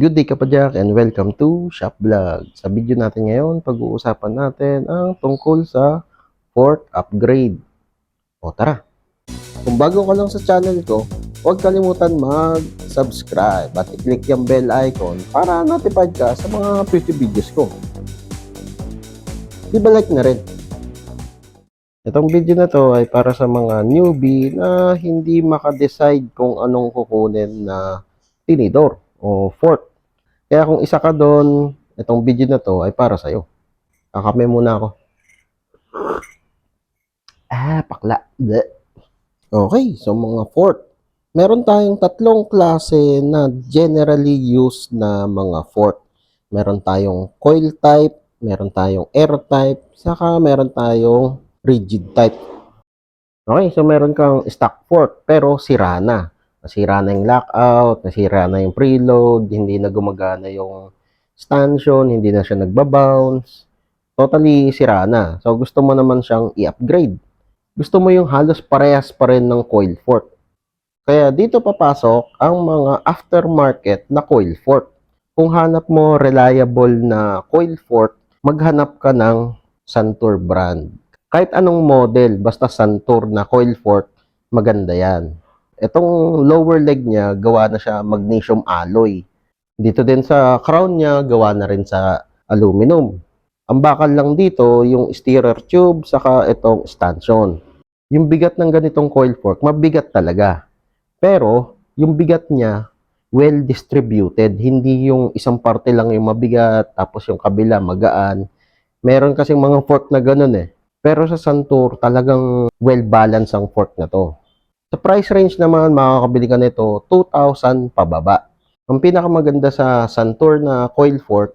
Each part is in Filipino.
Good day kapadyak and welcome to Shop Vlog. Sa video natin ngayon, pag-uusapan natin ang tungkol sa fourth upgrade. O tara! Kung bago ka lang sa channel ko, huwag kalimutan mag-subscribe at i-click yung bell icon para notified ka sa mga future videos ko. Di ba like na rin? Itong video na to ay para sa mga newbie na hindi makadecide kung anong kukunin na tinidor o fort. Kaya kung isa ka doon, itong video na to ay para sa'yo. Kakame muna ako. Ah, pakla. Bleh. Okay, so mga fort. Meron tayong tatlong klase na generally used na mga fort. Meron tayong coil type, meron tayong air type, saka meron tayong rigid type. Okay, so meron kang stock fort pero sira na nasira na yung lockout, nasira na yung preload, hindi na gumagana yung stanchion, hindi na siya nagbabounce. Totally sira na. So gusto mo naman siyang i-upgrade. Gusto mo yung halos parehas pa rin ng coil fort. Kaya dito papasok ang mga aftermarket na coil fort. Kung hanap mo reliable na coil fort, maghanap ka ng Santur brand. Kahit anong model, basta Santur na coil fort, maganda yan. Itong lower leg niya, gawa na siya magnesium alloy. Dito din sa crown niya, gawa na rin sa aluminum. Ang bakal lang dito, yung steerer tube, saka itong stanchion. Yung bigat ng ganitong coil fork, mabigat talaga. Pero, yung bigat niya, well distributed. Hindi yung isang parte lang yung mabigat, tapos yung kabila magaan. Meron kasing mga fork na ganun eh. Pero sa Santur, talagang well balanced ang fork na to. Sa price range naman, makakabili ka nito 2,000 pababa. Ang pinakamaganda sa Santur na coil fork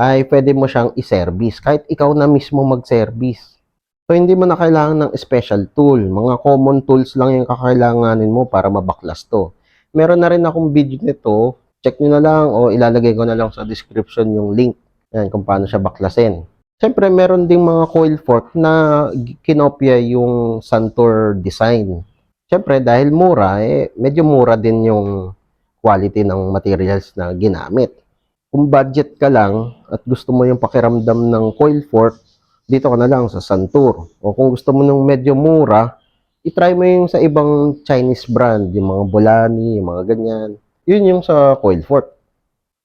ay pwede mo siyang i-service kahit ikaw na mismo mag-service. So, hindi mo na kailangan ng special tool. Mga common tools lang yung kakailanganin mo para mabaklas to. Meron na rin akong video nito. Check nyo na lang o ilalagay ko na lang sa description yung link. Yan, kung paano siya baklasin. Siyempre, meron ding mga coil fork na kinopya yung Santur design. Siyempre, dahil mura, eh, medyo mura din yung quality ng materials na ginamit. Kung budget ka lang at gusto mo yung pakiramdam ng coil fork, dito ka na lang sa Santur. O kung gusto mo ng medyo mura, itry mo yung sa ibang Chinese brand, yung mga Bolani, yung mga ganyan. Yun yung sa coil fork.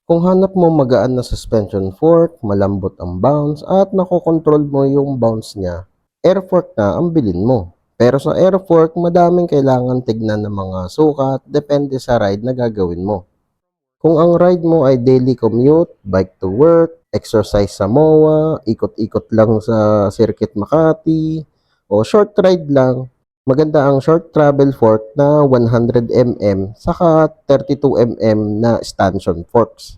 Kung hanap mo magaan na suspension fork, malambot ang bounce, at nakokontrol mo yung bounce niya, air fork na ang bilin mo. Pero sa air fork, madaming kailangan tignan ng mga sukat, depende sa ride na gagawin mo. Kung ang ride mo ay daily commute, bike to work, exercise sa MOA, ikot-ikot lang sa Circuit Makati, o short ride lang, maganda ang short travel fork na 100mm saka 32mm na stanchion forks.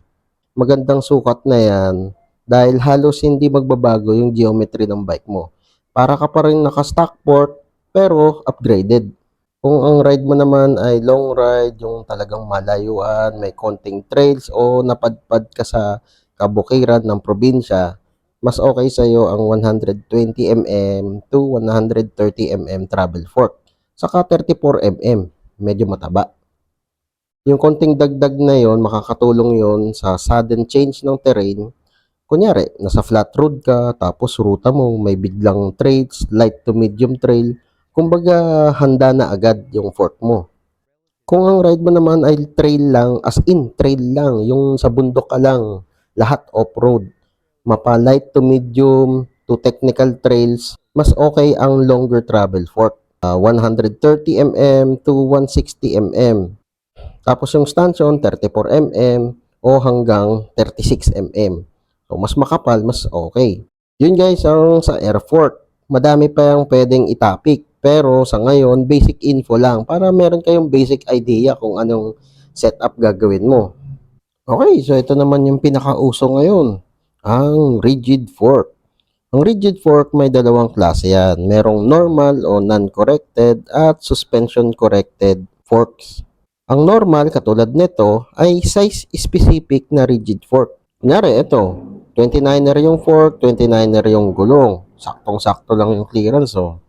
Magandang sukat na yan dahil halos hindi magbabago yung geometry ng bike mo. Para ka pa rin naka-stock fork pero upgraded. Kung ang ride mo naman ay long ride, yung talagang malayuan, may konting trails o napadpad ka sa kabukiran ng probinsya, mas okay sa iyo ang 120mm to 130mm travel fork. Saka 34mm, medyo mataba. Yung konting dagdag na yon makakatulong yon sa sudden change ng terrain. Kunyari, nasa flat road ka, tapos ruta mo, may biglang trails, light to medium trail, kumbaga handa na agad yung fork mo. Kung ang ride mo naman ay trail lang, as in trail lang, yung sa bundok ka lang, lahat off-road, mapa light to medium to technical trails, mas okay ang longer travel fork. Uh, 130mm to 160mm. Tapos yung stanchion, 34mm o hanggang 36mm. So, mas makapal, mas okay. Yun guys, ang sa air fork. Madami pa yung pwedeng itapik. Pero sa ngayon, basic info lang para meron kayong basic idea kung anong setup gagawin mo. Okay, so ito naman yung pinakauso ngayon, ang rigid fork. Ang rigid fork may dalawang klase yan. Merong normal o non-corrected at suspension corrected forks. Ang normal, katulad nito, ay size specific na rigid fork. Kunyari, ito, 29er yung fork, 29er yung gulong. Saktong-sakto lang yung clearance, oh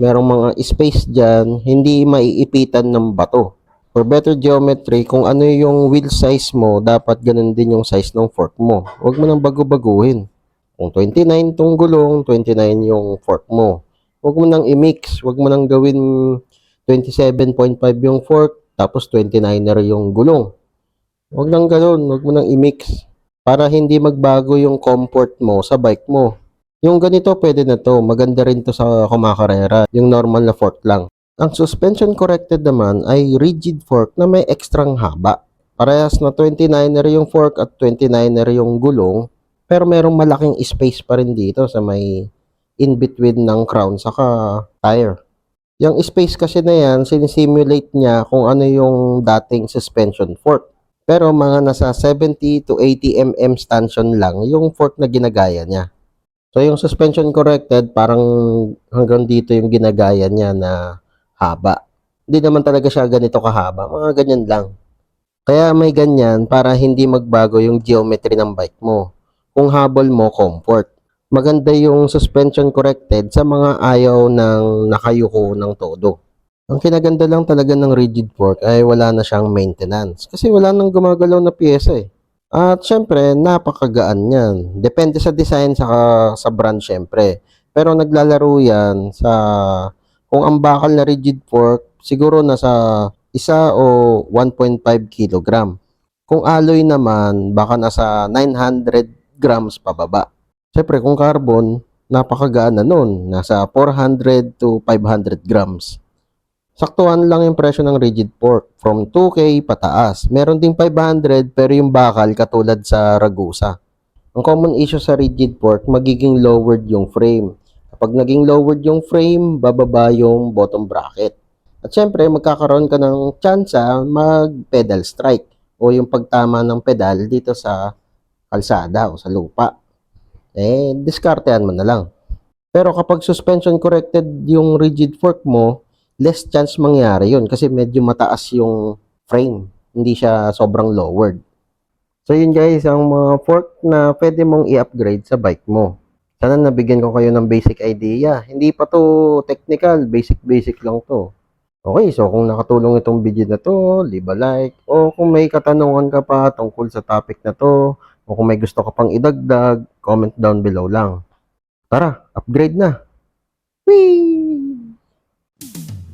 merong mga space dyan, hindi maiipitan ng bato. For better geometry, kung ano yung wheel size mo, dapat ganun din yung size ng fork mo. Huwag mo nang bago-baguhin. Kung 29 tong gulong, 29 yung fork mo. Huwag mo nang i-mix. Huwag mo nang gawin 27.5 yung fork, tapos 29er yung gulong. Huwag nang ganun. Huwag mo nang i-mix. Para hindi magbago yung comfort mo sa bike mo. Yung ganito, pwede na to. Maganda rin to sa kumakarera. Yung normal na fork lang. Ang suspension corrected naman ay rigid fork na may ekstrang haba. Parehas na 29er yung fork at 29er yung gulong, pero merong malaking space pa rin dito sa may in-between ng crown saka tire. Yung space kasi na yan, sinisimulate niya kung ano yung dating suspension fork. Pero mga nasa 70 to 80 mm stanchion lang yung fork na ginagaya niya. So yung suspension corrected, parang hanggang dito yung ginagaya niya na haba. Hindi naman talaga siya ganito kahaba, mga ganyan lang. Kaya may ganyan para hindi magbago yung geometry ng bike mo. Kung habol mo, comfort. Maganda yung suspension corrected sa mga ayaw ng nakayuko ng todo. Ang kinaganda lang talaga ng rigid fork ay wala na siyang maintenance. Kasi wala nang gumagalaw na pyesa eh. At syempre, napakagaan yan. Depende sa design sa, sa brand syempre. Pero naglalaro yan sa kung ang bakal na rigid fork, siguro nasa isa o 1.5 kilogram. Kung alloy naman, baka nasa 900 grams pababa. Siyempre, kung carbon, napakagaan na nun. Nasa 400 to 500 grams. Saktuhan lang yung presyo ng rigid fork. From 2K pataas. Meron ding 500 pero yung bakal katulad sa Ragusa. Ang common issue sa rigid fork, magiging lowered yung frame. Kapag naging lowered yung frame, bababa yung bottom bracket. At syempre, magkakaroon ka ng tsansa mag-pedal strike o yung pagtama ng pedal dito sa kalsada o sa lupa. Eh, diskartehan mo na lang. Pero kapag suspension corrected yung rigid fork mo, less chance mangyari yun kasi medyo mataas yung frame. Hindi siya sobrang lowered. So yun guys, ang mga fork na pwede mong i-upgrade sa bike mo. Sana nabigyan ko kayo ng basic idea. Hindi pa to technical, basic-basic lang to. Okay, so kung nakatulong itong video na to, leave a like. O kung may katanungan ka pa tungkol sa topic na to, o kung may gusto ka pang idagdag, comment down below lang. Tara, upgrade na. Whee!